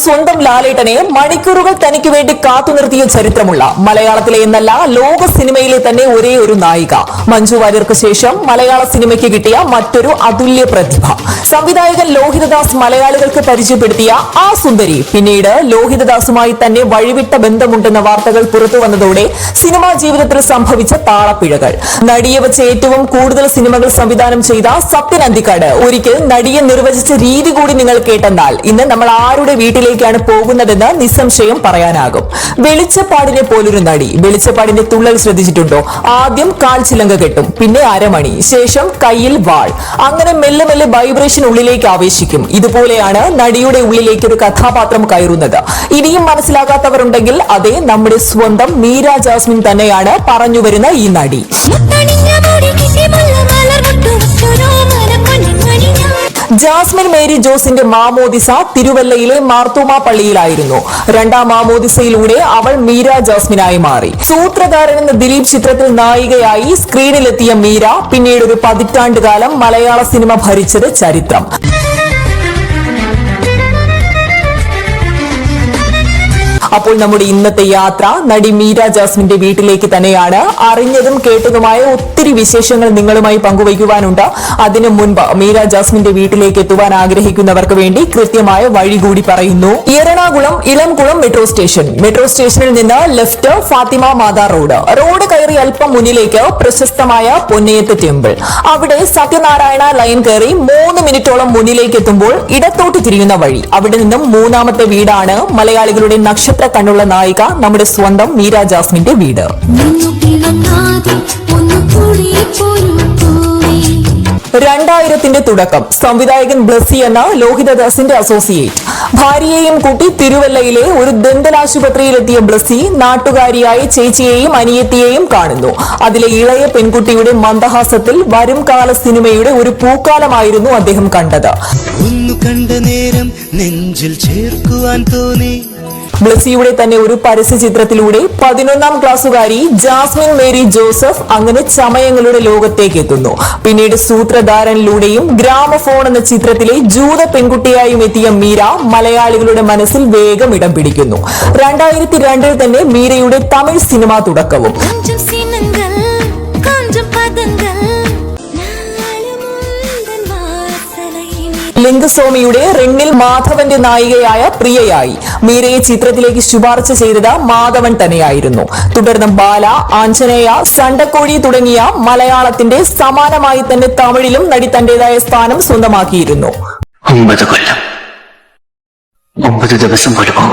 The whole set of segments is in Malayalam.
സ്വന്തം ലാലേട്ടനെ മണിക്കൂറുകൾ തനിക്ക് വേണ്ടി കാത്തുനിർത്തിയ ചരിത്രമുള്ള മലയാളത്തിലെ എന്നല്ല ലോക സിനിമയിലെ തന്നെ ഒരേ ഒരു നായിക. മഞ്ജു വാര്യർക്ക് ശേഷം മലയാള സിനിമയ്ക്ക് കിട്ടിയ മറ്റൊരു അതുല്യ പ്രതിഭ. സംവിധായകൻ ലോഹിതദാസ് മലയാളികൾക്ക് പരിചയപ്പെടുത്തിയ ആ സുന്ദരി പിന്നീട് ലോഹിതദാസുമായി തന്നെ വഴിവിട്ട ബന്ധമുണ്ടെന്ന വാർത്തകൾ പുറത്തു വന്നതോടെ സിനിമാ ജീവിതത്തിൽ സംഭവിച്ച താളപ്പിഴകൾ. നടിയെ വെച്ച് ഏറ്റവും കൂടുതൽ സിനിമകൾ സംവിധാനം ചെയ്ത സത്യൻ അന്തിക്കാട് ഒരിക്കൽ നടിയെ നിർവചിച്ച രീതി കൂടി നിങ്ങൾ കേട്ടെന്നാൽ ഇന്ന് നമ്മൾ ആരുടെ വീട്ടിലേക്കാണ് പോകുന്നതെന്ന് നിസ്സംശയം പറയാനാകും. വെളിച്ചപ്പാടിനെ പോലൊരു നടി വെളിച്ചപ്പാടിന്റെ തുള്ളൽ ശ്രദ്ധിച്ചിട്ടുണ്ടോ? ആദ്യം കാൽ ചിലങ്ക കെട്ടും പിന്നെ അരമണി ശേഷം കയ്യിൽ വാൾ. അങ്ങനെ മെല്ലെ മെല്ലെ വൈബ്രേഷൻ ഉള്ളിലേക്ക് ആവേശിക്കും. ഇതുപോലെയാണ് നടിയുടെ ഉള്ളിലേക്ക് ഒരു കഥാപാത്രം കയറുന്നത്. ഇനിയും മനസ്സിലാകാത്തവരുണ്ടെങ്കിൽ അതേ നമ്മുടെ സ്വന്തം മീര ജാസ്മിൻ തന്നെയാണ് പറഞ്ഞു വരുന്ന ഈ നടി. ജാസ്മിൻ മേരി ജോസിന്റെ മാമോദിസ തിരുവല്ലയിലെ മാർത്തോമ പള്ളിയിലായിരുന്നു രണ്ടാം മാമോദിസയിലൂടെ അവൾ മീര ജാസ്മിനായി മാറി. സൂത്രധാരൻ എന്ന ദിലീപ് ചിത്രത്തിൽ നായികയായി സ്ക്രീനിലെത്തിയ മീര പിന്നീട് ഒരു പതിറ്റാണ്ട് കാലം മലയാള സിനിമ ഭരിച്ചത് ചരിത്രം. അപ്പോൾ നമ്മുടെ ഇന്നത്തെ യാത്ര നടി മീര ജാസ്മിന്റെ വീട്ടിലേക്ക് തന്നെയാണ്. അറിഞ്ഞതും കേട്ടതുമായ ഒത്തിരി വിശേഷങ്ങൾ നിങ്ങളുമായി പങ്കുവയ്ക്കുവാനുണ്ട്. അതിനു മുൻപ് മീര ജാസ്മിന്റെ വീട്ടിലേക്ക് എത്തുവാൻ ആഗ്രഹിക്കുന്നവർക്ക് വേണ്ടി കൃത്യമായ വഴി കൂടി പറയുന്നു. Ernakulam Elamkulam metro station. Metro സ്റ്റേഷനിൽ നിന്ന് left Fathima Matha road. Road കയറി അല്പം മുന്നിലേക്ക് പ്രശസ്തമായ പൊന്നയത്ത് ടെമ്പിൾ. അവിടെ സത്യനാരായണ ലൈൻ കയറി മൂന്ന് മിനിറ്റോളം മുന്നിലേക്ക് എത്തുമ്പോൾ ഇടത്തോട്ട് തിരിയുന്ന വഴി. അവിടെ നിന്നും മൂന്നാമത്തെ വീടാണ് മലയാളികളുടെ നക്ഷത്ര കണ്ണുള്ള നായിക നമ്മുടെ സ്വന്തം മീര ജാസ്മിന്റെ വീട്. രണ്ടായിരത്തിന്റെ തുടക്കം സംവിധായകൻ ബ്ലസ്സി എന്ന ലോഹിതദാസിന്റെ അസോസിയേറ്റ് ഭാര്യയെയും കൂട്ടി തിരുവല്ലയിലെ ഒരു ദന്തലാശുപത്രിയിലെത്തിയ ബ്ലസ്സി നാട്ടുകാരിയായ ചേച്ചിയെയും അനിയത്തിയെയും കാണുന്നു. അതിലെ ഇളയ പെൺകുട്ടിയുടെ മന്ദഹാസത്തിൽ വരും കാല സിനിമയുടെ ഒരു പൂക്കാലമായിരുന്നു അദ്ദേഹം കണ്ടത്. ഒന്നു കണ്ട നേരം നെഞ്ചിൽ ചേർക്കുവാൻ തോന്നി. ബ്ലസ്സിയുടെ തന്നെ ഒരു പരസ്യ ചിത്രത്തിലൂടെ പതിനൊന്നാം ക്ലാസ്സുകാരി ജാസ്മിൻ മേരി ജോസഫ് അങ്ങനെ ചമയങ്ങളുടെ ലോകത്തേക്ക് എത്തുന്നു. പിന്നീട് സൂത്രധാരനിലൂടെയും ഗ്രാമഫോൺ എന്ന ചിത്രത്തിലെ ജൂത പെൺകുട്ടിയായും എത്തിയ മീര മലയാളികളുടെ മനസ്സിൽ വേഗം ഇടം പിടിക്കുന്നു. രണ്ടായിരത്തി രണ്ടിൽ തന്നെ മീരയുടെ തമിഴ് സിനിമ തുടക്കവും. ലിംഗസ്വാമിയുടെ റിണ്ണിൽ മാധവന്റെ നായികയായ പ്രിയയായി. മീരയെ ചിത്രത്തിലേക്ക് ശുപാർശ ചെയ്തത് മാധവൻ തന്നെയായിരുന്നു. തുടർന്ന് ബാല ആഞ്ജനേയ സണ്ടക്കോഴി തുടങ്ങിയ മലയാളത്തിന്റെ സമാനമായി തന്നെ തമിഴിലും നടി തന്റേതായ സ്ഥാനം സ്വന്തമാക്കിയിരുന്നു. ഒമ്പത് കൊല്ലം. ഒമ്പത് ദിവസം വരുമോ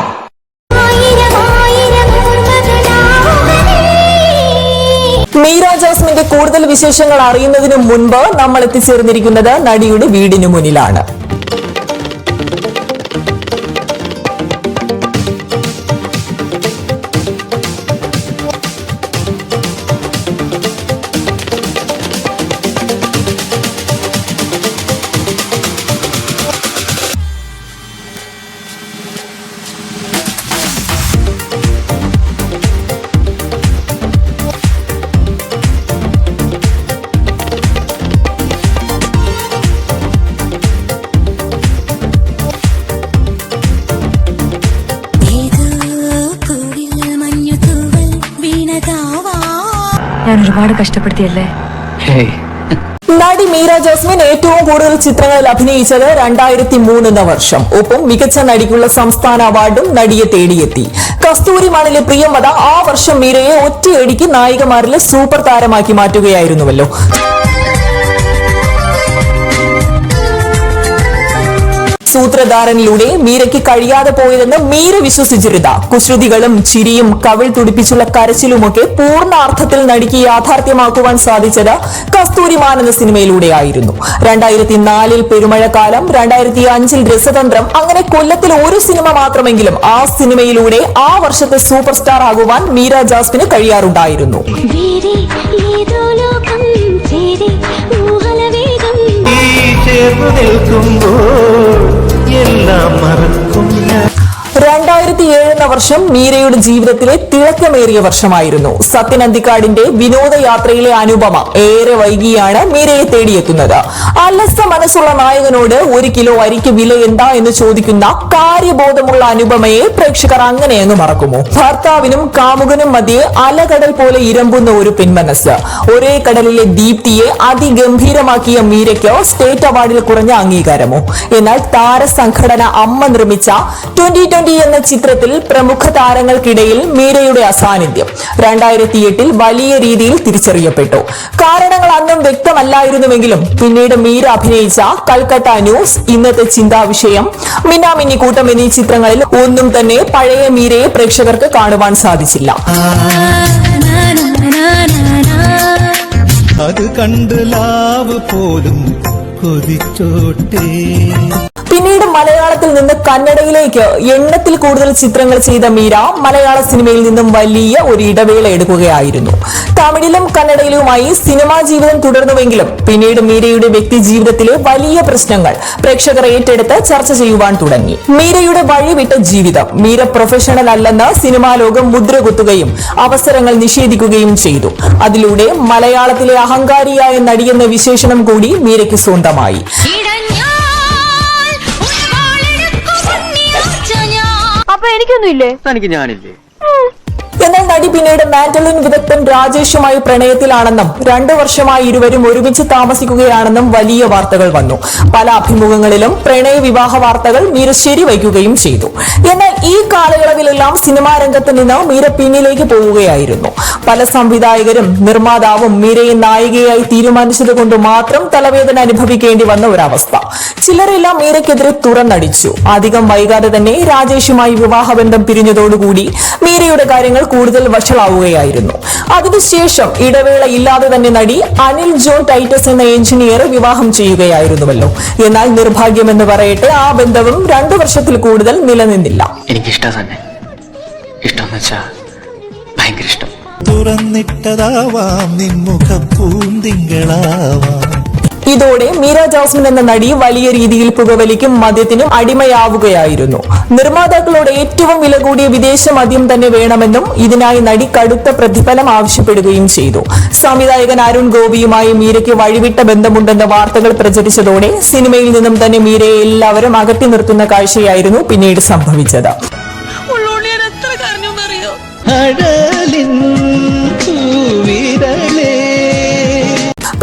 ആയിരം ആയിരം മീര ജാസ്മിന്റെ കൂടുതൽ വിശേഷങ്ങൾ അറിയുന്നതിനു മുൻപ് നമ്മൾ എത്തിച്ചേർന്നിരിക്കുന്നത് നടിയുടെ വീടിനു മുന്നിലാണ്. ഞാൻ ഒരുപാട് കഷ്ടപ്പെടുത്തിയല്ലേ? നടി മീര ജാസ്മിൻ ഏറ്റവും കൂടുതൽ ചിത്രങ്ങളിൽ അഭിനയിച്ചത് രണ്ടായിരത്തി മൂന്ന് എന്ന വർഷം. ഒപ്പം മികച്ച നടിക്കുള്ള സംസ്ഥാന അവാർഡും നടിയെ തേടിയെത്തി. കസ്തൂരി മണിലെ പ്രിയമത ആ വർഷം മീരയെ ഒറ്റയടിക്ക് നായികമാരിലെ സൂപ്പർ താരമാക്കി മാറ്റുകയായിരുന്നുവല്ലോ. സൂത്രധാരനിലൂടെ മീരയ്ക്ക് കഴിയാതെ പോയതെന്ന് മീര വിശ്വസിച്ചിരുത കുസൃതികളും ചിരിയും കവിൾ തുടിപ്പിച്ചുള്ള കരച്ചിലുമൊക്കെ പൂർണ അർത്ഥത്തിൽ നടിക്ക് യാഥാർത്ഥ്യമാക്കുവാൻ സാധിച്ചത് കസ്തൂരിമാൻ എന്ന സിനിമയിലൂടെയായിരുന്നു. രണ്ടായിരത്തി നാലിൽ പെരുമഴക്കാലം രണ്ടായിരത്തി അഞ്ചിൽ രസതന്ത്രം അങ്ങനെ കൊല്ലത്തിൽ ഒരു സിനിമ മാത്രമെങ്കിലും ആ സിനിമയിലൂടെ ആ വർഷത്തെ സൂപ്പർ സ്റ്റാർ ആകുവാൻ മീര ജാസ്മിന് കഴിയാറുണ്ടായിരുന്നു. ചേർന്നു നിൽക്കുമ്പോൾ எல்லாம் மறந்து എന്ന വർഷം മീരയുടെ ജീവിതത്തിലെ തിളക്കമേറിയ വർഷമായിരുന്നു. സത്യൻ അന്തിക്കാടിന്റെ വിനോദയാത്രയിലെ അനുപമ ഏറെ വൈകിയാണ് മീരയെ തേടിയെത്തുന്നത്. അലസ മനസ്സുള്ള നായകനോട് ഒരു കിലോ അരിക്ക് വില എന്താ എന്ന് ചോദിക്കുന്ന കാര്യബോധമുള്ള അനുപമയെ പ്രേക്ഷകർ അങ്ങനെ അങ്ങ് മറക്കുമോ? ഭർത്താവിനും കാമുകനും മധ്യേ അലകടൽ പോലെ ഇരമ്പുന്ന ഒരു പിൻമനസ് ഒരേ കടലിലെ ദീപ്തിയെ അതിഗംഭീരമാക്കിയ മീരയ്ക്ക് സ്റ്റേറ്റ് അവാർഡിൽ കുറഞ്ഞ അംഗീകാരമോ? എന്നാൽ താരസംഘടന അമ്മ നിർമ്മിച്ച ട്വന്റി ട്വന്റി എന്ന ചിത്രത്തിൽ പ്രമുഖ താരങ്ങൾക്കിടയിൽ മീരയുടെ അസാന്നിധ്യം രണ്ടായിരത്തി എട്ടിൽ വലിയ രീതിയിൽ തിരിച്ചറിയപ്പെട്ടു. കാരണങ്ങൾ അന്നും വ്യക്തമല്ലായിരുന്നുവെങ്കിലും പിന്നീട് മീര അഭിനയിച്ച കൽക്കട്ട ന്യൂസ് ഇന്നത്തെ ചിന്താ വിഷയം മിന്നാമിന്നി കൂട്ടം എന്നീ ചിത്രങ്ങളിൽ ഒന്നും തന്നെ പഴയ മീരയെ പ്രേക്ഷകർക്ക് കാണുവാൻ സാധിച്ചില്ല. അത് കണ്ട് ലാവ് പോലും കൊതിച്ചോട്ടേ. പിന്നീട് മലയാളത്തിൽ നിന്ന് കന്നഡയിലേക്ക് എണ്ണത്തിൽ കൂടുതൽ ചിത്രങ്ങൾ ചെയ്ത മീര മലയാള സിനിമയിൽ നിന്നും വലിയ ഒരു ഇടവേള എടുക്കുകയായിരുന്നു. തമിഴിലും കന്നഡയിലുമായി സിനിമാ ജീവിതം തുടർന്നുവെങ്കിലും പിന്നീട് മീരയുടെ വ്യക്തി ജീവിതത്തിലെ വലിയ പ്രശ്നങ്ങൾ പ്രേക്ഷകർ ഏറ്റെടുത്ത് ചർച്ച ചെയ്യുവാൻ തുടങ്ങി. മീരയുടെ വഴിവിട്ട ജീവിതം മീര പ്രൊഫഷണൽ അല്ലെന്ന് സിനിമാ ലോകം മുദ്രകുത്തുകയും അവസരങ്ങൾ നിഷേധിക്കുകയും ചെയ്തു. അതിലൂടെ മലയാളത്തിലെ അഹങ്കാരിയായ നടിയെന്ന വിശേഷണം കൂടി മീരയ്ക്ക് സ്വന്തമായി. എനിക്കൊന്നും ഇല്ലേ തനിക്ക് ഞാനില്ലേ? നടി പിന്നീട് മാന്റലിൻ വിദഗ്ധൻ രാജേഷുമായി പ്രണയത്തിലാണെന്നും രണ്ടു വർഷമായി ഇരുവരും ഒരുമിച്ച് താമസിക്കുകയാണെന്നും വലിയ വാർത്തകൾ വന്നു. പല അഭിമുഖങ്ങളിലും പ്രണയ വിവാഹ വാർത്തകൾ മീര ശരിവയ്ക്കുകയും ചെയ്തു. എന്നാൽ ഈ കാലയളവിലെല്ലാം സിനിമാ രംഗത്ത് നിന്ന് മീര പിന്നിലേക്ക് പോവുകയായിരുന്നു. പല സംവിധായകരും നിർമ്മാതാവും മീരയെ നായികയായി തീരുമാനിച്ചതുകൊണ്ട് മാത്രം തലവേദന അനുഭവിക്കേണ്ടി വന്ന ഒരവസ്ഥ. ചിലരെല്ലാം മീരയ്ക്കെതിരെ തുറന്നടിച്ചു. അധികം വൈകാതെ തന്നെ രാജേഷുമായി വിവാഹബന്ധം പിരിഞ്ഞതോടുകൂടി മീരയുടെ കാര്യങ്ങൾ കൂടുതൽ വഷളാവുകയായിരുന്നു. അതിനുശേഷം ഇടവേള ഇല്ലാതെ തന്നെ നടി അനിൽ ജോൺ ടൈറ്റസ് എന്ന എഞ്ചിനീയർ വിവാഹം ചെയ്യുകയായിരുന്നുവല്ലോ. എന്നാൽ നിർഭാഗ്യമെന്ന് പറയട്ടെ ആ ബന്ധവും രണ്ടു വർഷത്തിൽ കൂടുതൽ നിലനിന്നില്ല. എനിക്കിഷ്ടം തന്നെ ഭയങ്കര ഇഷ്ടം. തുറന്നിട്ടതാവാം നിൻമുഖ പൂന്തിങ്കളാവാം ഇതോടെ മീര ജാസ്മിൻ എന്ന നടി വലിയ രീതിയിൽ പുകവലിക്കും മദ്യത്തിനും അടിമയാവുകയായിരുന്നു. നിർമ്മാതാക്കളോട് ഏറ്റവും വില കൂടിയ വിദേശ മദ്യം തന്നെ വേണമെന്നും ഇതിനായി നടി കടുത്ത പ്രതിഫലം ആവശ്യപ്പെടുകയും ചെയ്തു. സംവിധായകൻ അരുൺ ഗോപിയുമായി മീരയ്ക്ക് വഴിവിട്ട ബന്ധമുണ്ടെന്ന വാർത്തകൾ പ്രചരിച്ചതോടെ സിനിമയിൽ നിന്നും തന്നെ മീരയെ എല്ലാവരും അകറ്റി നിർത്തുന്ന കാഴ്ചയായിരുന്നു പിന്നീട് സംഭവിച്ചത്.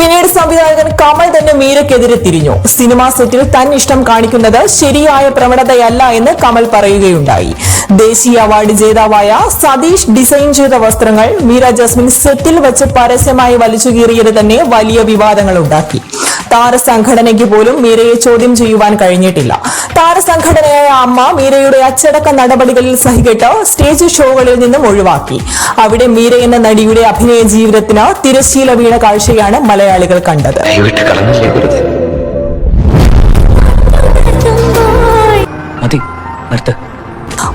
പിന്നീട് സംവിധായകൻ കമൽ തന്നെ മീരയ്ക്കെതിരെ തിരിഞ്ഞു. സിനിമാ സെറ്റിൽ തൻ ഇഷ്ടം കാണിക്കുന്നത് ശരിയായ പ്രവണതയല്ല എന്ന് കമൽ പറയുകയുണ്ടായി. ദേശീയ അവാർഡ് ജേതാവായ സതീഷ് ഡിസൈൻ ചെയ്ത വസ്ത്രങ്ങൾ മീര ജസ്മിൻ സെറ്റിൽ വെച്ച് പരസ്യമായി വലിച്ചു കീറിയത് തന്നെ വലിയ വിവാദങ്ങൾ ഉണ്ടാക്കി. താരസംഘടനയ്ക്ക് പോലും മീരയെ ചോദ്യം ചെയ്യുവാൻ കഴിഞ്ഞിട്ടില്ല. താരസംഘടനയായ അമ്മ മീരയുടെ അച്ചടക്ക നടപടികളിൽ സഹികെട്ട് സ്റ്റേജ് ഷോകളിൽ നിന്നും ഒഴിവാക്കി. അവിടെ മീര എന്ന നടിയുടെ അഭിനയ ജീവിതത്തിന് തിരശ്ശീല വീണ കാഴ്ചയാണ് മലയാളികൾ കണ്ടത്.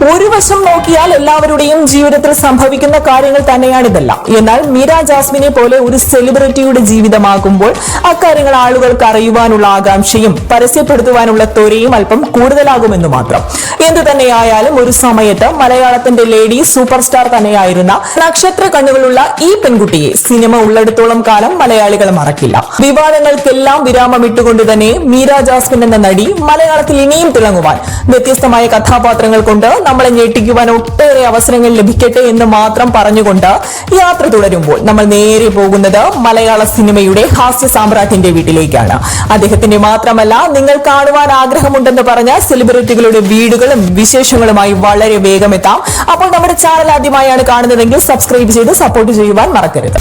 ഒരു വശം നോക്കിയാൽ എല്ലാവരുടെയും ജീവിതത്തിൽ സംഭവിക്കുന്ന കാര്യങ്ങൾ തന്നെയാണിതെല്ലാം. എന്നാൽ മീര ജാസ്മിനെ പോലെ ഒരു സെലിബ്രിറ്റിയുടെ ജീവിതമാകുമ്പോൾ അക്കാര്യങ്ങൾ ആളുകൾക്ക് അറിയുവാനുള്ള ആകാംക്ഷയും പരസ്യപ്പെടുത്തുവാനുള്ള ത്വരയും അല്പം കൂടുതലാകുമെന്ന് മാത്രം. എന്തു തന്നെയായാലും ഒരു സമയത്ത് മലയാളത്തിന്റെ ലേഡി സൂപ്പർ സ്റ്റാർ തന്നെയായിരുന്ന നക്ഷത്ര കണ്ണുകളുള്ള ഈ പെൺകുട്ടിയെ സിനിമ ഉള്ളിടത്തോളം കാലം മലയാളികൾ മറക്കില്ല. വിവാദങ്ങൾക്കെല്ലാം വിരാമമിട്ടുകൊണ്ട് തന്നെ മീര ജാസ്മിൻ എന്ന നടി മലയാളത്തിൽ ഇനിയും തിളങ്ങുവാൻ വ്യത്യസ്തമായ കഥാപാത്രങ്ങൾ കൊണ്ട് നമ്മളെ ഞെട്ടിക്കുവാൻ ഒട്ടേറെ അവസരങ്ങൾ ലഭിക്കട്ടെ എന്ന് മാത്രം പറഞ്ഞുകൊണ്ട് യാത്ര തുടരുമ്പോൾ നമ്മൾ നേരെ പോകുന്നത് മലയാള സിനിമയുടെ ഹാസ്യ സാമ്രാട്ടിന്റെ വീട്ടിലേക്കാണ്. അദ്ദേഹത്തിന്റെ മാത്രമല്ല നിങ്ങൾ കാണുവാൻ ആഗ്രഹമുണ്ടെന്ന് പറഞ്ഞ സെലിബ്രിറ്റികളുടെ വീടുകളും വിശേഷങ്ങളുമായി വളരെ വേഗം എത്താം. അപ്പോൾ നമ്മുടെ ചാനൽ ആദ്യമായാണ് കാണുന്നതെങ്കിൽ സബ്സ്ക്രൈബ് ചെയ്ത് സപ്പോർട്ട് ചെയ്യുവാൻ മറക്കരുത്.